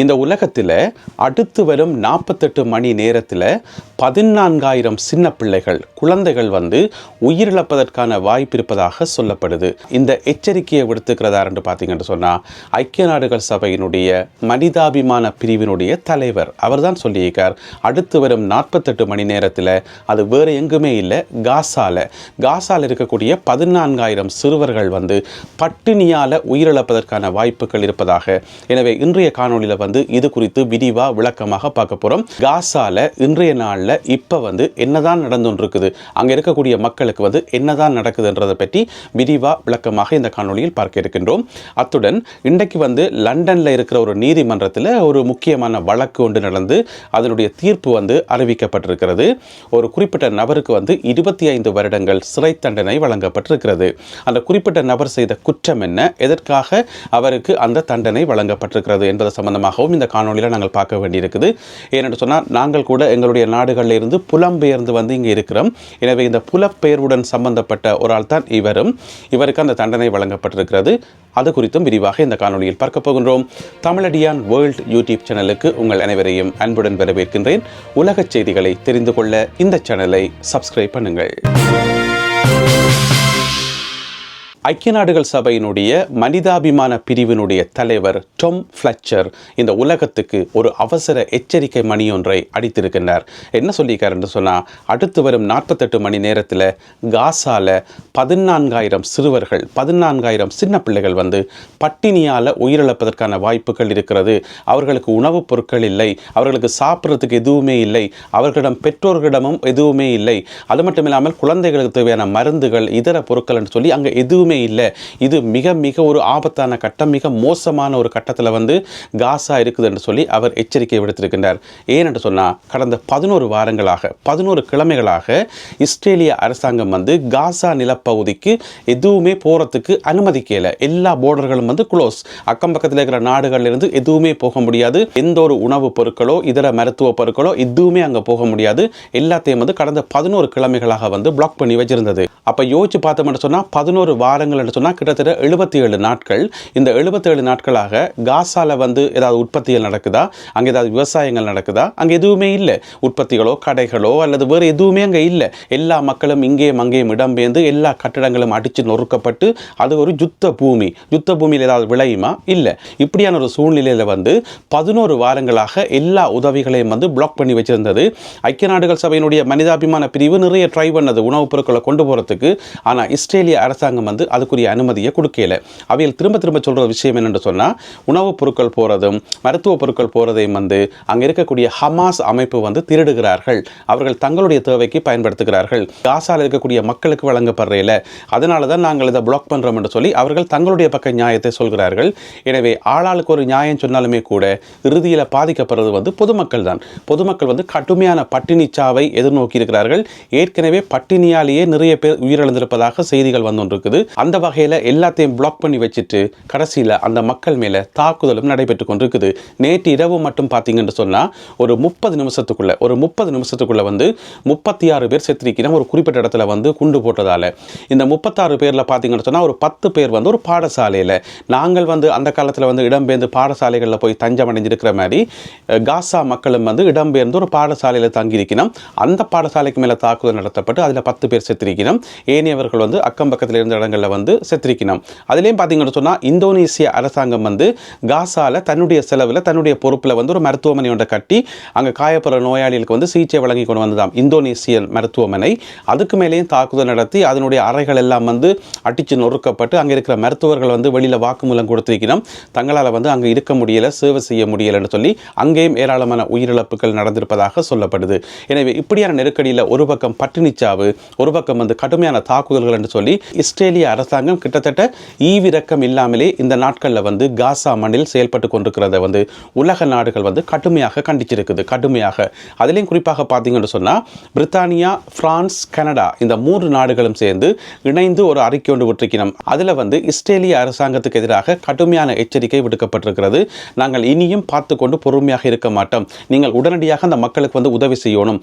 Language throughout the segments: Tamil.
இந்த உலகத்தில் அடுத்து வரும் நாற்பத்தெட்டு மணி நேரத்தில் பதினான்காயிரம் சின்ன பிள்ளைகள் குழந்தைகள் வந்து உயிரிழப்பதற்கான வாய்ப்பு இருப்பதாக சொல்லப்படுது. இந்த எச்சரிக்கையை விடுத்துக்கிறதார் என்று பார்த்தீங்கன்னு சொன்னால் ஐக்கிய நாடுகள் சபையினுடைய மனிதாபிமான பிரிவினுடைய தலைவர் அவர்தான் சொல்லியிருக்கார். அடுத்து வரும் நாற்பத்தெட்டு மணி நேரத்தில் அது வேறு எங்குமே இல்லை காசால. காசால இருக்கக்கூடிய பதினான்காயிரம் சிறுவர்கள் வந்து பட்டினியால் உயிரிழப்பதற்கான வாய்ப்புகள் இருப்பதாக. எனவே இன்றைய காணொளியில் வந்து இது குறித்து விரிவாக விளக்கமாக பார்க்க போகிறோம் காசால இன்றைய நாளில் இப்போ வந்து என்னதான் நடந்துன்னு இருக்குது அங்கே இருக்கக்கூடிய மக்களுக்கு வந்து என்னதான் நடக்குதுன்றதை பற்றி விரிவாக விளக்கமாக இந்த காணொளியில் பார்க்க இருக்கின்றோம். அத்துடன் இன்றைக்கு வந்து லண்டனில் இருக்கிற ஒரு நீதிமன்றத்தில் ஒரு முக்கியமான வழக்கு ஒன்று நடந்து அதனுடைய தீர்ப்பு வந்து அறிவிக்கப்பட்டிருக்கிறது. ஒரு குறிப்பிட்ட நபருக்கு வந்து இருபத்தி ஐந்து வருடங்கள் சிறை தண்டனை வழங்கப்பட்டிருக்கிறது. அந்த குறிப்பிட்ட நபர் செய்த குற்றம் என்ன? எதற்காக அவருக்கு அந்த தண்டனை வழங்கப்பட்டிருக்கிறது என்பது சம்பந்தமாகவும் இந்த காணொலியில் நாங்கள் பார்க்க வேண்டியிருக்குது. ஏனென்று சொன்னால் நாங்கள் கூட எங்களுடைய நாடுகளில் இருந்து புலம்பெயர்ந்து வந்து இங்கே இருக்கிறோம். எனவே இந்த புலப்பெயர்வுடன் சம்பந்தப்பட்ட ஒரு ஆள் தான் இவரும். இவருக்கு அந்த தண்டனை வழங்கப்பட்டிருக்கிறது. அது குறித்தும் விரிவாக இந்த காணொலியில் பார்க்க போகின்றோம். தமிழடியான் வேர்ல்ட் யூடியூப் சேனலுக்கு உங்கள் அனைவரையும் அன்புடன் வரவேற்கின்றேன். உலகச் செய்திகளை தெரிந்து கொள்ள இந்த சேனலை சப்ஸ்கிரைப் பண்ணுங்கள். ஐக்கிய நாடுகள் சபையினுடைய மனிதாபிமான பிரிவினுடைய தலைவர் டொம் ஃப்ளச்சர் இந்த உலகத்துக்கு ஒரு அவசர எச்சரிக்கை மணி ஒன்றை அடித்திருக்கின்றார். என்ன சொல்லியிருக்காருன்னு சொன்னால் அடுத்து வரும் நாற்பத்தெட்டு மணி நேரத்தில் காசால பதினான்காயிரம் சிறுவர்கள் பதினான்காயிரம் சின்ன பிள்ளைகள் வந்து பட்டினியால் உயிரிழப்பதற்கான வாய்ப்புகள் இருக்கிறது. அவர்களுக்கு உணவுப் பொருட்கள் இல்லை அவர்களுக்கு சாப்பிட்றதுக்கு எதுவுமே இல்லை அவர்களிடம் பெற்றோர்களிடமும் எதுவுமே இல்லை. அது மட்டும் இல்லாமல் குழந்தைகளுக்கு தேவையான மருந்துகள் இதர பொருட்கள் சொல்லி அங்கே எதுவுமே எதுவுமே இல்லை. இது மிக மிக ஒரு ஆபத்தான கட்டம் மிக மோசமான ஒரு கட்டத்தில் வந்து காசா இருக்குது என்று சொல்லி அவர் எச்சரிக்கை விடுத்திருக்கின்றார். ஏனென்று சொன்னால் கடந்த பதினோரு வாரங்களாக பதினோரு கிழமைகளாக இஸ்ரேலிய அரசாங்கம் வந்து காசா நிலப்பகுதிக்கு எதுவுமே போகிறதுக்கு அனுமதிக்கல எல்லா போர்டர்களும் வந்து க்ளோஸ் அக்கம் பக்கத்தில் இருக்கிற நாடுகள்லேருந்து எதுவுமே போக முடியாது. எந்த ஒரு உணவுப் பொருட்களோ இதர மருத்துவ பொருட்களோ எதுவுமே அங்கே போக முடியாது. எல்லாத்தையும் வந்து கடந்த பதினோரு கிழமைகளாக வந்து பிளாக் பண்ணி வச்சிருந்தது. அப்போ யோசிச்சு பார்த்தோம்னு சொன்னால் பதினோரு வார வாரங்கள் என்று சொன்னால் கிட்டத்தட்ட எழுபத்தி ஏழு நாட்கள். இந்த எழுபத்தேழு நாட்களாக காசாவில் வந்து ஏதாவது உற்பத்திகள் நடக்குதா? அங்கே ஏதாவது விவசாயங்கள் நடக்குதா? அங்கே எதுவுமே இல்லை. உற்பத்திகளோ கடைகளோ அல்லது வேறு எதுவுமே அங்கே இல்லை. எல்லா மக்களும் இங்கேயும் அங்கேயும் இடம்பெயர்ந்து எல்லா கட்டடங்களும் அடித்து நொறுக்கப்பட்டு அது ஒரு யுத்த பூமி. யுத்த பூமியில் ஏதாவது விளையுமா? இல்லை. இப்படியான ஒரு சூழ்நிலையில் வந்து பதினோரு வாரங்களாக எல்லா உதவிகளையும் வந்து பிளாக் பண்ணி வச்சிருந்தது. ஐக்கிய நாடுகள் சபையினுடைய மனிதாபிமான பிரிவு நிறைய ட்ரை பண்ணது உணவுப் பொருட்களை கொண்டு போகிறதுக்கு ஆனால் இஸ்ரேலிய அரசாங்கம் வந்து அதுக்குரிய அனுமதியை கொடுக்கல. அவையில் திரும்ப திரும்ப சொல்கிற விஷயம் என்னென்று சொன்னால் உணவுப் பொருட்கள் போகிறதும் மருத்துவ பொருட்கள் போகிறதையும் வந்து அங்கே இருக்கக்கூடிய ஹமாஸ் அமைப்பு வந்து திருடுகிறார்கள். அவர்கள் தங்களுடைய தேவைக்கு பயன்படுத்துகிறார்கள். காசால் இருக்கக்கூடிய மக்களுக்கு வழங்கப்படுறையில் அதனால தான் நாங்கள் இதை பிளாக் பண்ணுறோம் என்று சொல்லி அவர்கள் தங்களுடைய பக்க நியாயத்தை சொல்கிறார்கள். எனவே ஆளாளுக்கு ஒரு நியாயம் சொன்னாலுமே கூட இறுதியில் பாதிக்கப்படுறது வந்து பொதுமக்கள் தான். பொதுமக்கள் வந்து கடுமையான பட்டினி சாவை எதிர்நோக்கி இருக்கிறார்கள் ஏற்கனவே பட்டினியாலேயே நிறைய பேர் உயிரிழந்திருப்பதாக செய்திகள் வந்து இருக்குது அந்த வகையில் எல்லாத்தையும் பிளாக் பண்ணி வச்சுட்டு கடைசியில் அந்த மக்கள் மேலே தாக்குதலும் நடைபெற்று கொண்டிருக்குது. நேற்று இரவு மட்டும் பார்த்தீங்கன்னு சொன்னால் ஒரு முப்பது நிமிஷத்துக்குள்ளே ஒரு முப்பது நிமிஷத்துக்குள்ளே வந்து முப்பத்தி ஆறு பேர் செத்துருக்கிறோம் ஒரு குறிப்பிட்ட இடத்துல வந்து குண்டு போட்டதால். இந்த முப்பத்தாறு பேரில் பார்த்தீங்கன்னு சொன்னால் ஒரு பத்து பேர் வந்து ஒரு பாடசாலையில். நாங்கள் வந்து அந்த காலத்தில் வந்து இடம்பெயர்ந்து பாடசாலைகளில் போய் தஞ்சம் அடைஞ்சிருக்கிற மாதிரி காசா மக்களும் வந்து இடம்பெயர்ந்து ஒரு பாடசாலையில் தங்கியிருக்கணும் அந்த பாடசாலைக்கு மேலே தாக்குதல் நடத்தப்பட்டு அதில் பத்து பேர் செத்திருக்கணும் ஏனையவர்கள் வந்து அக்கம் பக்கத்தில் இருந்த இடங்களில் வந்து செத்திருக்கணும் அதுலேயும் பார்த்தீங்கன்னு சொன்னால் இந்தோனேசிய அரசாங்கம் வந்து காசால தன்னுடைய செலவில் தன்னுடைய பொறுப்பில் வந்து ஒரு மருத்துவமனை ஒன்றை கட்டி அங்கே காயப்படுற நோயாளிகளுக்கு வந்து சிகிச்சை வழங்கி கொண்டு வந்ததாம். இந்தோனேசியன் மருத்துவமனை. அதுக்கு மேலேயும் தாக்குதல் நடத்தி அதனுடைய அறைகள் எல்லாம் வந்து அடித்து நொறுக்கப்பட்டு அங்கே இருக்கிற மருத்துவர்கள் வந்து வெளியில் வாக்குமூலம் கொடுத்திருக்கணும் தங்களால் வந்து அங்கே இருக்க முடியலை சேவை செய்ய முடியலைன்னு சொல்லி அங்கேயும் ஏராளமான உயிரிழப்புகள் நடந்திருப்பதாக சொல்லப்படுது. எனவே இப்படியான நெருக்கடியில் ஒரு பக்கம் பட்டினிச்சாவு ஒரு பக்கம் வந்து கடுமையான தாக்குதல்கள் என்று சொல்லி இஸ்ரேலிய அரசாங்கம் கிட்டத்தட்ட ஈவிரக்கம் இல்லாமலே இந்த நாட்களில் வந்து காசா மண்ணில் செயல்பட்டு கொண்டிருக்கிறத வந்து உலக நாடுகள் வந்து கடுமையாக கண்டிச்சிருக்குது. கடுமையாக. அதுலேயும் குறிப்பாக பார்த்தீங்கன்னு சொன்னால் பிரித்தானியா பிரான்ஸ் கனடா இந்த மூன்று நாடுகளும் சேர்ந்து இணைந்து ஒரு அறிக்கை ஒன்று விட்டிருக்கணும் அதில் வந்து இஸ்ரேலிய அரசாங்கத்துக்கு எதிராக கடுமையான எச்சரிக்கை விடுக்கப்பட்டிருக்கிறது. நாங்கள் இனியும் பார்த்து கொண்டு பொறுமையாக இருக்க மாட்டோம். நீங்கள் உடனடியாக அந்த மக்களுக்கு வந்து உதவி செய்யணும்.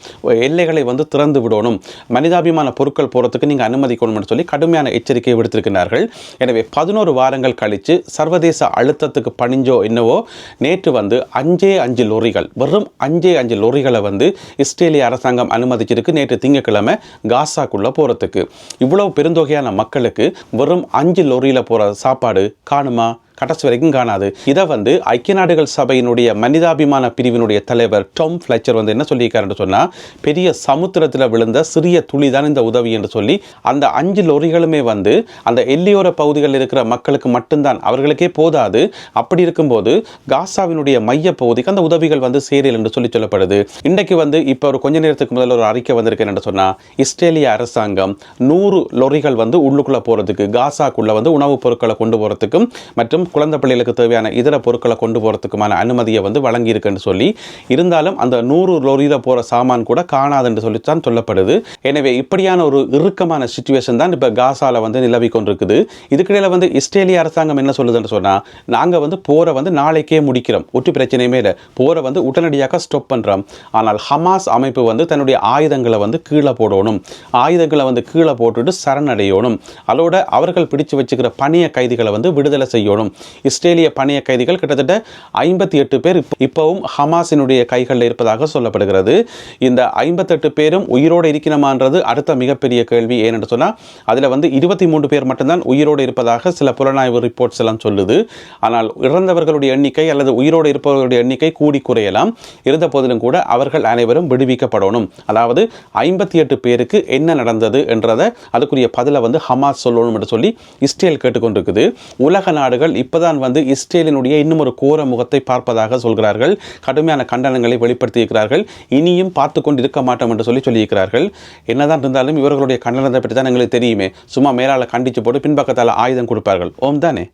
எல்லைகளை வந்து திறந்து விடணும். மனிதாபிமான பொருட்கள் போகிறதுக்கு நீங்கள் அனுமதிக்கணும்னு சொல்லி கடுமையான எச்சரிக்கை விடுத்திருக்கிறார்கள் எனவே பதினோரு வாரங்கள் கழித்து சர்வதேச அழுத்தத்துக்கு பணிஞ்சோ என்னவோ நேற்று வந்து அஞ்சே அஞ்சு லொரிகள் வெறும் அஞ்சே அஞ்சு லொரிகளை வந்து இஸ்ரேலிய அரசாங்கம் அனுமதிச்சிருக்கு நேற்று திங்கட்கிழமை காசாக்குள்ளே போகிறதுக்கு இவ்வளவு பெருந்தொகையான மக்களுக்கு வெறும் அஞ்சு லொரியில் போகிற சாப்பாடு காணுமா? கடைசி வரைக்கும் காணாது. இதை வந்து ஐக்கிய நாடுகள் சபையினுடைய மனிதாபிமான பிரிவினுடைய தலைவர் டாம் ஃபிளச்சர் வந்து என்ன சொல்லியிருக்காருன்னு சொன்னால் பெரிய சமுத்திரத்தில் விழுந்த சிறிய துளி தான் இந்த உதவி என்று சொல்லி அந்த அஞ்சு லொரிகளுமே வந்து அந்த எல்லையோர பகுதிகளில் இருக்கிற மக்களுக்கு மட்டும்தான் அவர்களுக்கே போதாது. அப்படி இருக்கும்போது காசாவினுடைய மைய பகுதிக்கு அந்த உதவிகள் வந்து சேரல் என்று சொல்லி சொல்லப்படுது. இன்றைக்கு வந்து இப்போ ஒரு கொஞ்ச நேரத்துக்கு முதல்ல ஒரு அறிக்கை வந்திருக்கேன் என்று சொன்னால் இஸ்ரேலிய அரசாங்கம் நூறு லொரிகள் வந்து உள்ளுக்குள்ளே போகிறதுக்கு காசாக்குள்ளே வந்து உணவுப் பொருட்களை கொண்டு போகிறதுக்கும் மற்றும் குழந்தை பிள்ளைகளுக்கு தேவையான இதர பொருட்களை கொண்டு போகிறதுக்குமான அனுமதியை வந்து வழங்கியிருக்குன்னு சொல்லி இருந்தாலும் அந்த நூறு லோரியில் போகிற சாமான் கூட காணாதுன்னு சொல்லித்தான் சொல்லப்படுது. எனவே இப்படியான ஒரு இறுக்கமான சுச்சுவேஷன் தான் இப்போ காசாவில் வந்து நிலவி கொண்டிருக்குது. இதுக்கிடையில் வந்து இஸ்ரேலிய அரசாங்கம் என்ன சொல்லுதுன்னு சொன்னால் நாங்கள் வந்து போரை வந்து நாளைக்கே முடிக்கிறோம். ஒட்டி பிரச்சனையுமே இல்லை. போரை வந்து உடனடியாக ஸ்டாப் பண்ணுறோம் ஆனால் ஹமாஸ் அமைப்பு வந்து தன்னுடைய ஆயுதங்களை வந்து கீழே போடணும். ஆயுதங்களை வந்து கீழே போட்டுட்டு சரணடையணும். அதோட அவர்கள் பிடிச்சு வச்சுக்கிற பணிய கைதிகளை வந்து விடுதலை செய்யணும். இஸ்ரேலிய பணைய கைதிகள் கிட்டத்தட்ட ஐம்பத்தி எட்டு பேர் இப்போவும் இப்பவும் ஹமாஸினுடைய கைகளில் இருப்பதாக சொல்லப்படுகிறது. இந்த ஐம்பத்தெட்டு பேரும் உயிரோடு இருக்கணுமான்றது அடுத்த மிகப்பெரிய கேள்வி. ஏனென்று சொன்னால் அதில் வந்து இருபத்தி மூன்று பேர் மட்டும்தான் உயிரோடு இருப்பதாக சில புலனாய்வு ரிப்போர்ட்ஸ் எல்லாம் சொல்லுது. ஆனால் இறந்தவர்களுடைய எண்ணிக்கை அல்லது உயிரோடு இருப்பவர்களுடைய எண்ணிக்கை கூடி குறையலாம். இருந்த போதிலும் கூட அவர்கள் அனைவரும் விடுவிக்கப்படணும். அதாவது ஐம்பத்தி எட்டு பேருக்கு என்ன நடந்தது என்றதை அதுக்குரிய பதிலை வந்து ஹமாஸ் சொல்லணும் என்று சொல்லி இஸ்ரேல் கேட்டுக்கொண்டிருக்குது. உலக நாடுகள் இப்போதான் வந்து இஸ்ரேலினுடைய இன்னும் ஒரு கோர முகத்தை பார்ப்பதாக சொல்கிறார்கள். கடுமையான கண்டனங்களை வெளிப்படுத்தியிருக்கிறார்கள். இனியும் பார்த்து கொண்டு இருக்க மாட்டோம் என்று சொல்லி சொல்லியிருக்கிறார்கள். என்னதான் இருந்தாலும் இவர்களுடைய கண்டனத்தை பற்றி தான் எங்களுக்கு தெரியுமே. சும்மா மேலால கண்டிச்சு போட்டு பின்பக்கத்தால் ஆயுதம் கொடுப்பார்கள். ஓம் தானே?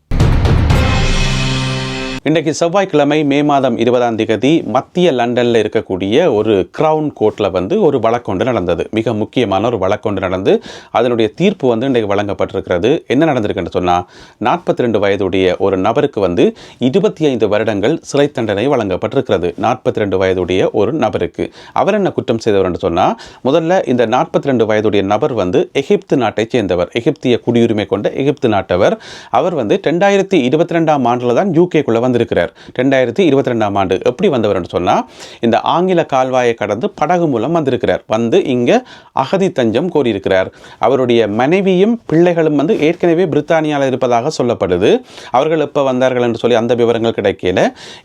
இன்றைக்கு செவ்வாய்க்கிழமை மே மாதம் இருபதாம் தேதி மத்திய லண்டனில் இருக்கக்கூடிய ஒரு கிரவுன் கோர்ட்டில் வந்து ஒரு வழக்கொண்டு நடந்தது. மிக முக்கியமான ஒரு வழக்கொண்டு நடந்து அதனுடைய தீர்ப்பு வந்து இன்றைக்கு வழங்கப்பட்டிருக்கிறது. என்ன நடந்திருக்குன்னு சொன்னால் நாற்பத்தி ரெண்டு வயதுடைய ஒரு நபருக்கு வந்து இருபத்தி ஐந்து வருடங்கள் சிறை தண்டனை வழங்கப்பட்டிருக்கிறது. நாற்பத்தி ரெண்டு வயதுடைய ஒரு நபருக்கு. அவர் என்ன குற்றம் செய்தவர் என்று சொன்னால் முதல்ல இந்த நாற்பத்தி ரெண்டு வயதுடைய நபர் வந்து எகிப்து நாட்டைச் சேர்ந்தவர். எகிப்திய குடியுரிமை கொண்ட எகிப்து நாட்டவர். அவர் வந்து ரெண்டாயிரத்தி இருபத்தி ரெண்டாம் ஆண்டில் தான் யூகேக்குள்ளே வந்திருக்கிறார். ரெண்டாயிரத்தி இருபத்தி ரெண்டாம் ஆண்டு எப்படி வந்தவர்னு சொன்னால் இந்த ஆங்கில கால்வாயை கடந்து படகு மூலம் வந்திருக்கிறார். வந்து இங்கே அகதி தஞ்சம் கோரியிருக்கிறார். அவருடைய மனைவியும் பிள்ளைகளும் வந்து ஏற்கனவே பிரித்தானியாவில் இருப்பதாக சொல்லப்படுது. அவர்கள் எப்போ வந்தார்கள் என்று சொல்லி அந்த விவரங்கள் கிடைக்கல.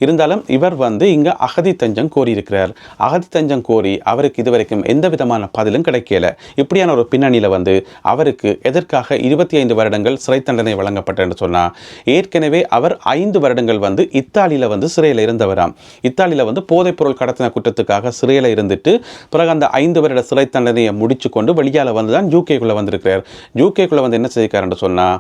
இருந்தாலும் இவர் வந்து இங்கே அகதி தஞ்சம் கோரியிருக்கிறார். அகதி தஞ்சம் கோரி அவருக்கு இதுவரைக்கும் எந்த விதமான பதிலும் கிடைக்கல. இப்படியான ஒரு பின்னணியில் வந்து அவருக்கு எதற்காக இருபத்தி ஐந்து வருடங்கள் சிறை தண்டனை வழங்கப்பட்டன்னு சொன்னால் ஏற்கனவே அவர் ஐந்து வருடங்கள் வந்து வந்து இத்தாலியில் வந்து சிறையில் இருந்தவராம். இத்தாலியில் வந்து போதைப்பொருள் கடத்தின குற்றத்துக்காக சிறையில் இருந்துட்டு பிறகு அந்த ஐந்து வருட சிறை தண்டனையை முடிச்சு கொண்டு வெளியால் வந்து தான் யூகேக்குள்ளே வந்திருக்கிறார். யூகேக்குள்ளே வந்து என்ன செய்திருக்காருன்னு சொன்னால்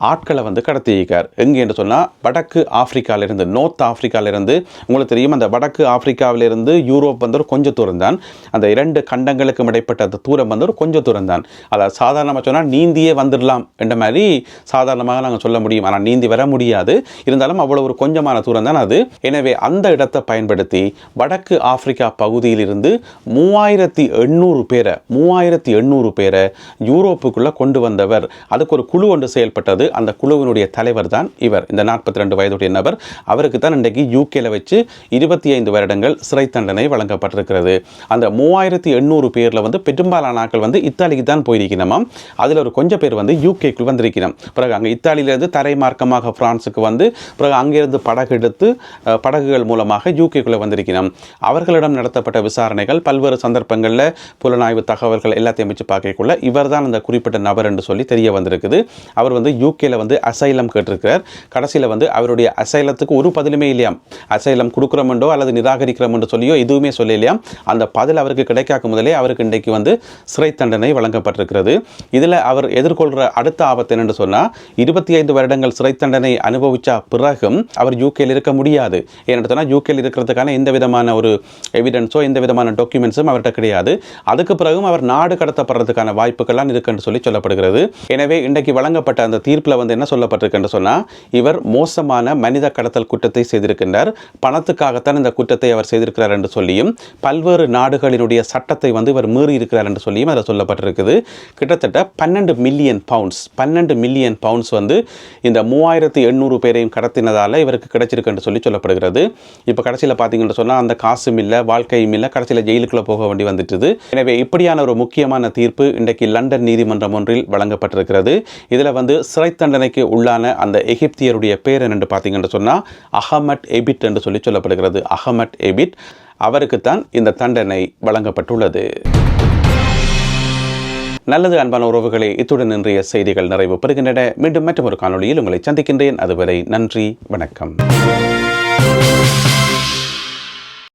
ஆட்களை வந்து கடத்தியிருக்கார் எங்கே என்று சொன்னால் வடக்கு ஆப்பிரிக்காவிலிருந்து நோர்த் ஆப்பிரிக்காவிலிருந்து உங்களுக்கு தெரியும் அந்த வடக்கு ஆப்பிரிக்காவிலிருந்து யூரோப் வந்து ஒரு கொஞ்சம் தூரம் தான். அந்த இரண்டு கண்டங்களுக்கும் இடைப்பட்ட அந்த தூரம் வந்து ஒரு கொஞ்சம் தூரம் தான். அதாவது சாதாரணமாக சொன்னால் நீந்தியே வந்துடலாம் என்ற மாதிரி சாதாரணமாக நாங்கள் சொல்ல முடியும். ஆனால் நீந்தி வர முடியாது. இருந்தாலும் அவ்வளோ ஒரு கொஞ்சமான தூரம் தான் அது. எனவே அந்த இடத்தை பயன்படுத்தி வடக்கு ஆப்பிரிக்கா பகுதியிலிருந்து மூவாயிரத்தி எண்ணூறு பேரை மூவாயிரத்தி எண்ணூறு பேரை யூரோப்புக்குள்ளே கொண்டு வந்தவர். அதுக்கு ஒரு குழு ஒன்று செயல்பட்டது. அந்த குழுவினுடைய தலைவர் தான் இவர். இந்த நாற்பத்தி ரெண்டு வயதுடைய நபர். அவருக்கு தான் இன்றைக்கு யூகேல வச்சு இருபத்தி ஐந்து வருடங்கள் சிறை தண்டனை வழங்கப்பட்டிருக்கிறது. அந்த மூவாயிரத்தி எண்ணூறு பேரில் வந்து பெரும்பாலான ஆட்கள் வந்து இத்தாலிக்கு தான் போயிருக்கணுமாம் அதில் ஒரு கொஞ்சம் பேர் வந்து யூகேக்குள் வந்திருக்கணும் பிறகு அங்கே இத்தாலியிலிருந்து தரை மார்க்கமாக பிரான்ஸுக்கு வந்து பிறகு அங்கிருந்து படகு எடுத்து படகுகள் மூலமாக யூகேக்குள்ளே வந்திருக்கணும் அவர்களிடம் நடத்தப்பட்ட விசாரணைகள் பல்வேறு சந்தர்ப்பங்களில் புலனாய்வு தகவல்கள் எல்லாத்தையும் வச்சு பார்க்கக்குள்ள இவர் தான் அந்த குறிப்பிட்ட நபர் என்று சொல்லி தெரிய வந்திருக்குது. அவர் வந்து யூகேல வந்து அசைலம் கேட்டிருக்கிறார். கடைசியில் வந்து அவருடைய அசைலத்துக்கு ஒரு பதிலுமே இல்லையாம். அசைலம் கொடுக்குறோமெண்டோ அல்லது நிராகரிக்கிறோமென்று சொல்லியோ எதுவுமே சொல்லலையாம். அந்த பதில் அவருக்கு கிடைக்காக்கும் முதலே அவருக்கு இன்றைக்கு வந்து சிறை தண்டனை வழங்கப்பட்டிருக்கிறது. இதில் அவர் எதிர்கொள்கிற அடுத்த ஆபத்து என்னென்று சொன்னால் இருபத்தி ஐந்து வருடங்கள் சிறை தண்டனை அனுபவித்த பிறகும் அவர் யூகேல இருக்க முடியாது. ஏன்னு சொன்னால் யூகேல இருக்கிறதுக்கான எந்த விதமான ஒரு எவிடன்ஸோ எந்த விதமான டாக்குமெண்ட்ஸும் அவர்கிட்ட கிடையாது. அதுக்கு பிறகும் அவர் நாடு கடத்தப்படுறதுக்கான வாய்ப்புகள்லாம் இருக்குன்னு சொல்லி சொல்லப்படுகிறது. எனவே இன்றைக்கு வழங்கப்பட்ட அந்த தீர்ப்பு தீர்ப்பில் வந்து என்ன சொல்லப்பட்டிருக்குன்னு சொன்னால் இவர் மோசமான மனித கடத்தல் குற்றத்தை செய்திருக்கின்றார். பணத்துக்காகத்தான் இந்த குற்றத்தை அவர் செய்திருக்கிறார் என்று சொல்லியும் பல்வேறு நாடுகளினுடைய சட்டத்தை வந்து இவர் மீறி இருக்கிறார் என்று சொல்லியும் அதில் சொல்லப்பட்டிருக்குது. கிட்டத்தட்ட பன்னெண்டு மில்லியன் பவுண்ட்ஸ் பன்னெண்டு மில்லியன் பவுண்ட்ஸ் வந்து இந்த மூவாயிரத்தி எண்ணூறு பேரையும் கடத்தினதால் இவருக்கு கிடைச்சிருக்கு என்று சொல்லி சொல்லப்படுகிறது. இப்போ கடைசியில் பார்த்தீங்கன்னு சொன்னால் அந்த காசும் இல்லை வாழ்க்கையும் இல்லை கடைசியில் ஜெயிலுக்குள்ளே போக வேண்டி வந்துட்டுது. எனவே இப்படியான ஒரு முக்கியமான தீர்ப்பு இன்றைக்கு லண்டன் நீதிமன்றம் ஒன்றில் வழங்கப்பட்டிருக்கிறது. இதில் வந்து சிறை தண்டனைக்கு உள்ளான அந்த எகிப்தியருடைய பேர் என்னென்று பார்த்தீங்கன்னு சொன்னால் அகமட் எபிட் என்று சொல்லி சொல்லப்படுகிறது. அகமட் எபிட் அவருக்குத்தான் இந்த தண்டனை வழங்கப்பட்டுள்ளது. நல்லது அன்பான உறவுகளே இத்துடன் இன்றைய செய்திகள் நிறைவு பெறுகின்றன. மீண்டும் மற்றொரு காணொளியில் உங்களை சந்திக்கின்றேன். அதுவரை நன்றி வணக்கம்.